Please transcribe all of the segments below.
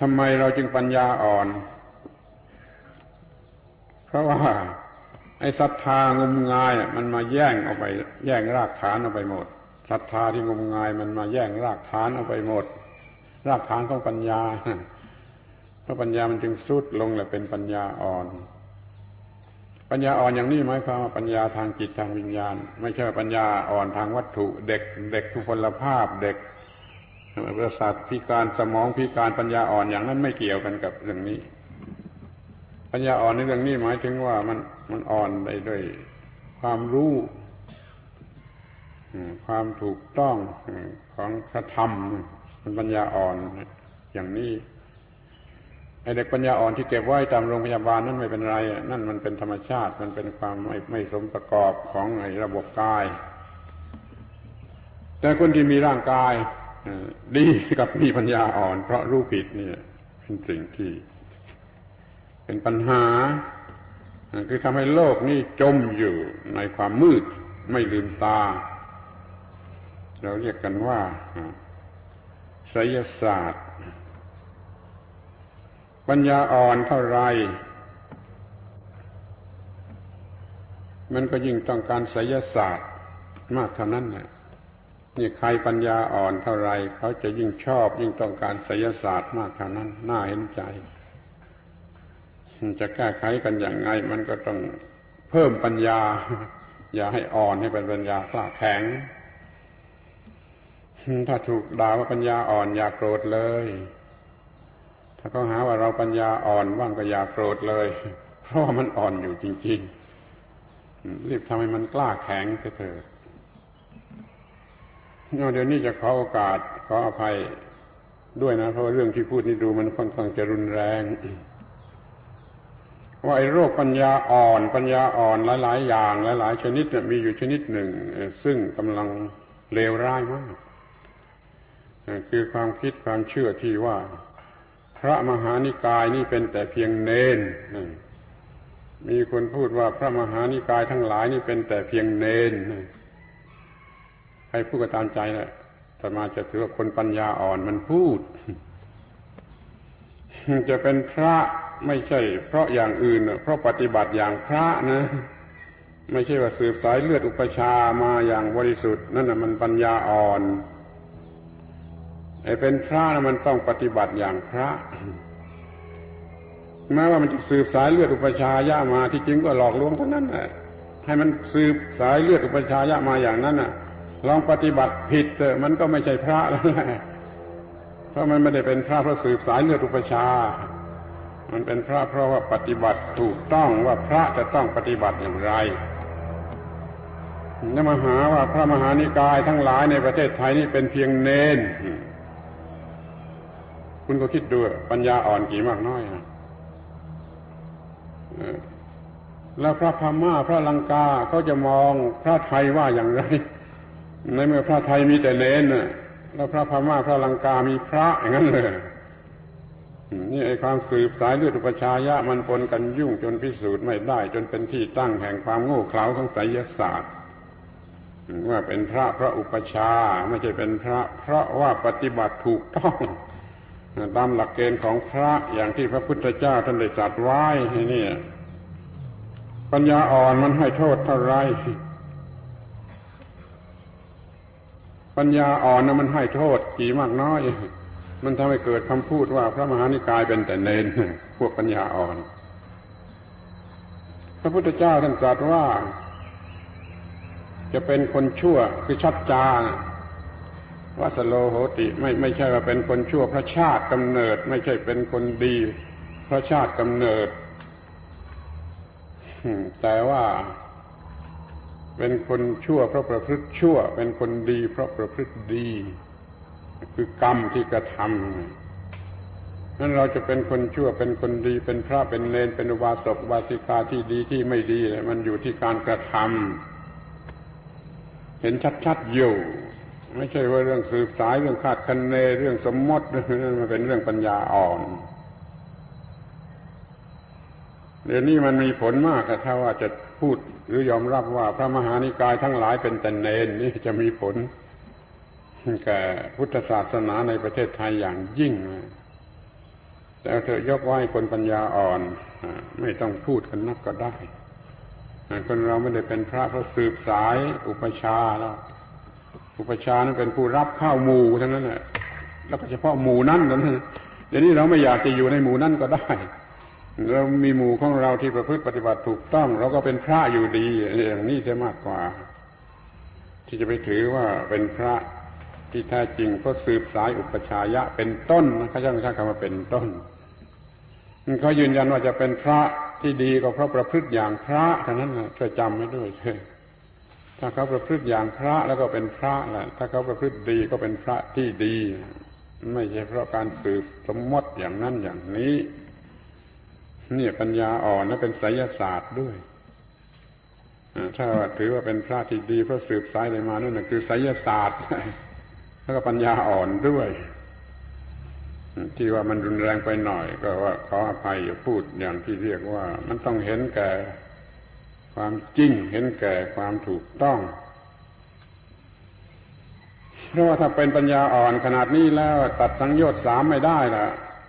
ทำไมเราจึงปัญญาอ่อน เพราะว่าไอ้ศรัทธางมงายมันมาแย่งเอาไป แย่งรากฐานเอาไปหมดศรัทธาที่งมงายมันมาแย่งรากฐานเอาไปหมด รากฐานของปัญญาเพราะปัญญามันจึงสุดลงและเป็นปัญญาอ่อน ปัญญาอ่อนอย่างนี้หมายความว่าปัญญาทางจิตทางวิญญาณ ไม่ใช่ปัญญาอ่อนทางวัตถุ เด็กเด็กทุพพลภาพเด็ก ประสาทพิการสมองพิการปัญญาอ่อนอย่างนั้นไม่เกี่ยวกันกับเรื่องนี้ ปัญญาอ่อนในเรื่องนี้หมายถึงว่ามันมันอ่อนได้ด้วยความรู้ความถูกต้องของพระธรรมมันปัญญาอ่อนอย่างนี้ไอเด็กปัญญาอ่อนที่เก็บไว้ตามโรงพยาบาลนั่นไม่เป็นไร นั่นมันเป็นธรรมชาติ มันเป็นความไม่ไม่สมประกอบของไอระบบกาย แต่คนที่มีร่างกาย ดีกับมีปัญญาอ่อน เพราะรู้ผิดนี่เป็นสิ่งที่ เป็นปัญหา คือทำให้โลกนี้จมอยู่ในความมืด ไม่ลืมตา เราเรียกกันว่าไสยศาสตร์ ปัญญาอ่อนเท่าไรมันก็ยิ่งต้องการไสยศาสตร์มากเท่านั้นแหละ นี่ใครปัญญาอ่อนเท่าไรเขาจะยิ่งชอบ ยิ่งต้องการไสยศาสตร์มากเท่านั้น น่าเห็นใจ จะแก้ไขกันอย่างไง มันก็ต้องเพิ่มปัญญา อย่าให้อ่อนให้เป็นปัญญากล้าแข็ง ถ้าถูกด่าว่าปัญญาอ่อนอย่าโกรธเลย ถ้าเขาหาว่าเราปัญญาอ่อนว่างก็อย่าโกรธเลย เพราะมันอ่อนอยู่จริง ๆ รีบทำให้มันกล้าแข็งเถิด เดี๋ยวนี้จะขอโอกาสขออภัยด้วยนะเพราะว่าเรื่องที่พูดนี่ดูมันค่อนข้างจะรุนแรง ว่าไอ้โรคปัญญาอ่อน ปัญญาอ่อนหลาย ๆ อย่างหลาย ๆ ชนิดมีอยู่ชนิดหนึ่ง ซึ่งกำลังเลวร้ายมากคือความคิดความเชื่อที่ว่า พระมหานิกายนี่เป็นแต่เพียงเนนมีคนพูดว่าพระมหานิกายทั้งหลายนี่เป็นแต่เพียงเนน ใครพูดก็ตามใจแหละแต่มาจะถือว่าคนปัญญาอ่อนมันพูด จะเป็นพระไม่ใช่ เพราะอย่างอื่น เพราะปฏิบัติอย่างพระนะ ไม่ใช่ว่าสืบสายเลือดอุปชามาอย่างบริสุทธิ์นั่นนะมันปัญญาอ่อนไอ้เป็นพระนะมันต้องปฏิบัติอย่างพระแม้ว่ามันจะสืบสายเลือดอุปชายะมาที่จริงก็หลอกลวงเท่านั้นแหละให้มันสืบสายเลือดอุปชายะมาอย่างนั้นน่ะ ลองปฏิบัติผิดเถอะมันก็ไม่ใช่พระแล้วแหละเพราะมันไม่ได้เป็นพระเพราะสืบสายเลือดอุปชา มันเป็นพระเพราะว่าปฏิบัติถูกต้องว่าพระจะต้องปฏิบัติอย่างไรนมาหาว่าพระมหานิกายทั้งหลายในประเทศไทยนี่เป็นเพียงเนน คุณก็คิดดูปัญญาอ่อนกี่มากน้อยนะแล้วพระพม่าพระลังกาเขาจะมองพระไทยว่าอย่างไร ในเมื่อพระไทยมีแต่เลนแล้วพระพม่าพระลังกามีพระอย่างนั้นเลยนี่ไอ้ความสืบสายเลือดอุปชายะมันปนกันยุ่งจนพิสูจน์ไม่ได้ จนเป็นที่ตั้งแห่งความโง่เขลาของไสยศาสตร์ว่าเป็นพระพระอุปชาไม่ใช่เป็นพระ เพราะว่าปฏิบัติถูกต้องตามหลักเกณฑ์ของพระอย่างที่พระพุทธเจ้าท่านได้จัดไว้นี่ปัญญาอ่อนมันให้โทษเท่าไร ปัญญาอ่อนนะมันให้โทษกี่มากน้อย มันทำให้เกิดคำพูดว่า พระมหานิกายเป็นแต่เนนพวกปัญญาอ่อน พระพุทธเจ้าท่านตรัสว่า จะเป็นคนชั่วคือชัดจาวัสโลโหติไม่ไม่ใช่ว่าเป็นคนชั่วพระชาติกำเนิด ไม่ใช่เป็นคนดี พระชาติกำเนิดแต่ว่า เป็นคนชั่วเพราะประพฤติชั่ว เป็นคนดีเพราะประพฤติดี คือกรรมที่กระทำนั้นเราจะเป็นคนชั่วเป็นคนดี เป็นพระเป็นเลนเป็นอุบาสกบาสิกาที่ดีที่ไม่ดี มันอยู่ที่การกระทำเห็นชัดๆอยู่ไม่ใช่ว่าเรื่องสืบสายเรื่องคาดคะเนเรื่องสมมติมันเป็นเรื่องปัญญาอ่อน เดี๋ยวนี้มันมีผลมากถ้าว่าจะพูดหรือยอมรับว่าพระมหานิกายทั้งหลายเป็นแต่เนนนี่จะมีผลแก่พุทธศาสนาในประเทศไทยอย่างยิ่งแต่เธอยกไว้คนปัญญาอ่อนไม่ต้องพูดกันนักก็ได้คนเราไม่ได้เป็นพระเพราะสืบสายอุปชาแล้วอุปชานั้นเป็นผู้รับข้าวหมู่ทั้งนั้นแหละแล้วก็เฉพาะหมู่นั้นนั้นเดี๋ยวนี้เราไม่อยากจะอยู่ในหมู่นั้นก็ได้ เรามีหมู่ของเราที่ประพฤติปฏิบัติถูกต้อง เราก็เป็นพระอยู่ดีอย่างนี้จะมากกว่า ที่จะไปถือว่าเป็นพระที่แท้จริงเพราะสืบสายอุปชายะเป็นต้นนะเขาจะไม่ใช้คำว่าเป็นต้นเขายืนยันว่าจะเป็นพระที่ดีก็เพราะประพฤติอย่างพระเท่านั้นนะช่วยจำไว้ด้วยเถอถ้าเขาประพฤติอย่างพระแล้วก็เป็นพระแหละถ้าเขาประพฤติดีก็เป็นพระที่ดี ไม่ใช่เพราะการสืบสมมติอย่างนั้นอย่างนี้ เนี่ยปัญญาอ่อนและเป็นไสยศาสตร์ด้วยถ้าถือว่าเป็นพระที่ดีเพราะสืบสายอะไรมานั่นคือไสยศาสตร์ แล้วก็ปัญญาอ่อนด้วย ที่ว่ามันรุนแรงไปหน่อย ก็ว่าขออภัยอย่าพูดอย่างที่เรียกว่า มันต้องเห็นแก่ความจริง เห็นแก่ความถูกต้องเพราะว่าถ้าเป็นปัญญาอ่อนขนาดนี้แล้วตัดสังโยชน์สามไม่ได้ล่ะ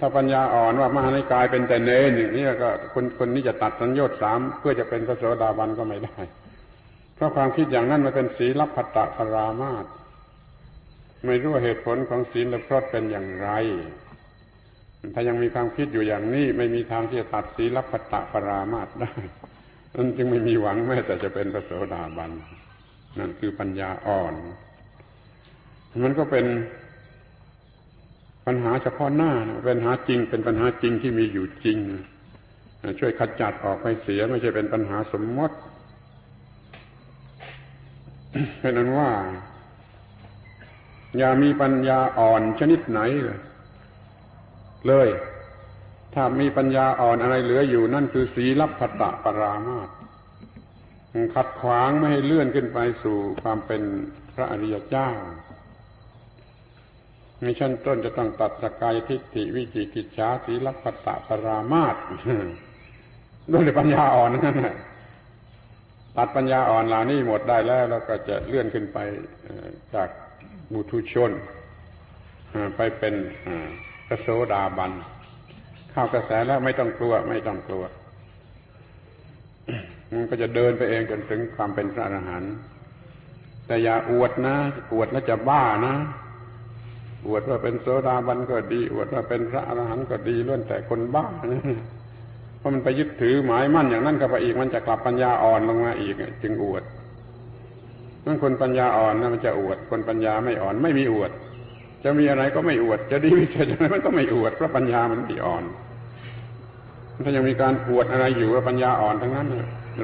ถ้าปัญญาอ่อนว่ามหานิกายเป็นแต่เนนอย่างนี้ก็คนคนนี้จะตัดสังโยชน์สามเพื่อจะเป็นพระโสดาบันก็ไม่ได้ เพราะความคิดอย่างนั้นมันเป็นศีลพัตตปรามาตไม่รู้เหตุผลของศีลและพรตเป็นอย่างไร ถ้ายังมีความคิดอยู่อย่างนี้ ไม่มีทางที่จะตัดศีลพัตตปรามาตได้นั่นจึงไม่มีหวังแม้แต่จะเป็นพระโสดาบันนั่นคือปัญญาอ่อน มันก็เป็น ปัญหาเฉพาะหน้าเป็นปัญหาจริงเป็นปัญหาจริงที่มีอยู่จริง ช่วยขจัดออกไปเสียไม่ใช่เป็นปัญหาสมมติเป็นนั้นว่า อย่ามีปัญญาอ่อนชนิดไหนเลยเลย ถ้ามีปัญญาอ่อนอะไรเหลืออยู่นั่นคือสีลับพตะปรามาตขัดขวางไม่ให้เลื่อนขึ้นไปสู่ความเป็นพระอริยเจ้า ในชั้นต้นจะต้องตัดสกายทิฏฐิวิจิกิจฉาสีลับพตะปรามาตด้วยปัญญาอ่อนนั่นแหละตัดปัญญาอ่อนเหล่านี้หมดได้แล้วเราก็จะเลื่อนขึ้นไปจากบุตุชนไปเป็นพระโสดาบัน เข้ากระแสแล้วไม่ต้องกลัว ไม่ต้องกลัว มันก็จะเดินไปเองจนถึงความเป็นพระอรหันต์แต่อย่าอวดนะ อวดแล้วจะบ้านะ อวดว่าเป็นโสดาบันก็ดีอวดว่าเป็นพระอรหันต์ก็ดีล้วนแต่คนบ้านะเพราะมันไปยึดถือหมายมั่นอย่างนั้นก็ไปอีกมันจะกลับปัญญาอ่อนลงมาอีกจึงอวดนั่นคนปัญญาอ่อนนะมันจะอวด คนปัญญาไม่อ่อนไม่มีอวด จะมีอะไรก็ไม่อวด จะดีไม่ใช่อะไรมันก็ไม่อวดเพราะปัญญามันดีอ่อนถ้ายังมีการอวดอะไรอยู่ว่าปัญญาอ่อนทั้งนั้น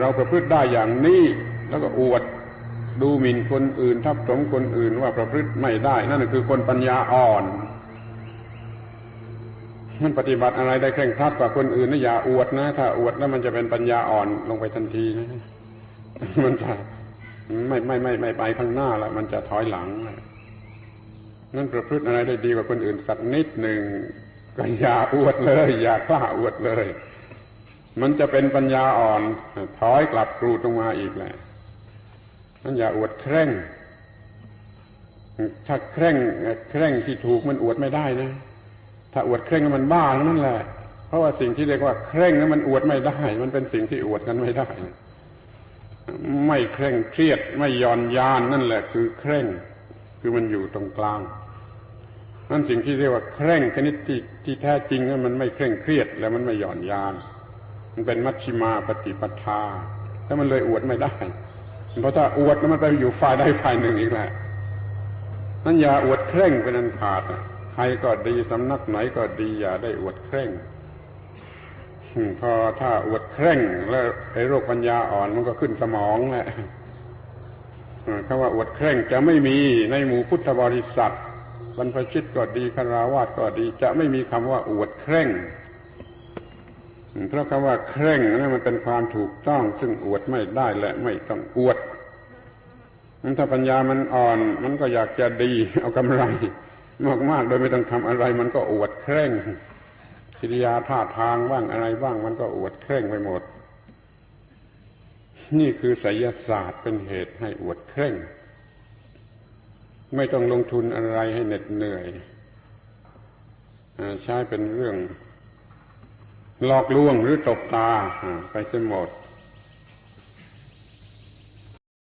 เราประพฤติได้อย่างนี้แล้วก็อวด ดูหมิ่นคนอื่นทับถมคนอื่นว่าประพฤติไม่ได้ นั่นคือคนปัญญาอ่อน มันปฏิบัติอะไรได้เคร่งครัดกว่าคนอื่นนะอย่าอวดนะ ถ้าอวดแล้วมันจะเป็นปัญญาอ่อนลงไปทันทีนะมันจะไม่ไม่ไม่ไม่ไปข้างหน้าแล้วมันจะถอยหลังนั่นประพฤติอะไรได้ดีกว่าคนอื่นสักนิดหนึ่งก็อย่าอวดเลย อย่ากล้าอวดเลย มันจะเป็นปัญญาอ่อน ถอยกลับกรูตรงมาอีกแหละ นั่นอย่าอวดเคร่ง ถ้าเคร่งเคร่งที่ถูกมันอวดไม่ได้นะ ถ้าอวดเคร่งมันบ้าแล้วนั่นแหละ เพราะว่าสิ่งที่เรียกว่าเคร่งนั้นมันอวดไม่ได้ มันเป็นสิ่งที่อวดกันไม่ได้ ไม่เคร่งเครียดไม่ย่อนยานนั่นแหละ คือเคร่ง คือมันอยู่ตรงกลางนั่นสิ่งที่เรียกว่าเคร่งชนิดที่ที่แท้จริงนั้นมันไม่เคร่งเครียด แล้วมันไม่หย่อนยาน มันเป็นมัชชิมาปฏิปทาถ้ามันเลยอวดไม่ได้ เพราะถ้าอวดแล้วมันไปอยู่ฝ่ายใดฝ่ายหนึ่งอีกแหละนั่นอย่าอวดเคร่งเป็นอันขาดใครก็ดีสำนักไหนก็ดีอย่าได้อวดเคร่งพอถ้าอวดเคร่ง แล้วไอ้โรคปัญญาอ่อนมันก็ขึ้นสมองแหละคำว่าอวดเคร่งจะไม่มีในหมู่พุทธบริษัทบรรพชิตก็ดีคาราวาสก็ดี จะไม่มีคำว่าอวดเคร่งเพราะคำว่าเคร่งนั่นมันเป็นความถูกต้อง ซึ่งอวดไม่ได้และไม่ต้องอวดันถ้าปัญญามันอ่อน มันก็อยากจะดี เอากำไร มากๆ โดยไม่ต้องทำอะไร มันก็อวดเคร่งกิริยาท่าทางบ้างอะไรบ้าง มันก็อวดเคร่งไปหมด นี่คือไสยศาสตร์เป็นเหตุให้อวดเคร่ง ไม่ต้องลงทุนอะไรให้เหน็ดเหนื่อยใช้เป็นเรื่องหลอกลวงหรือตบตาไปเสียหมด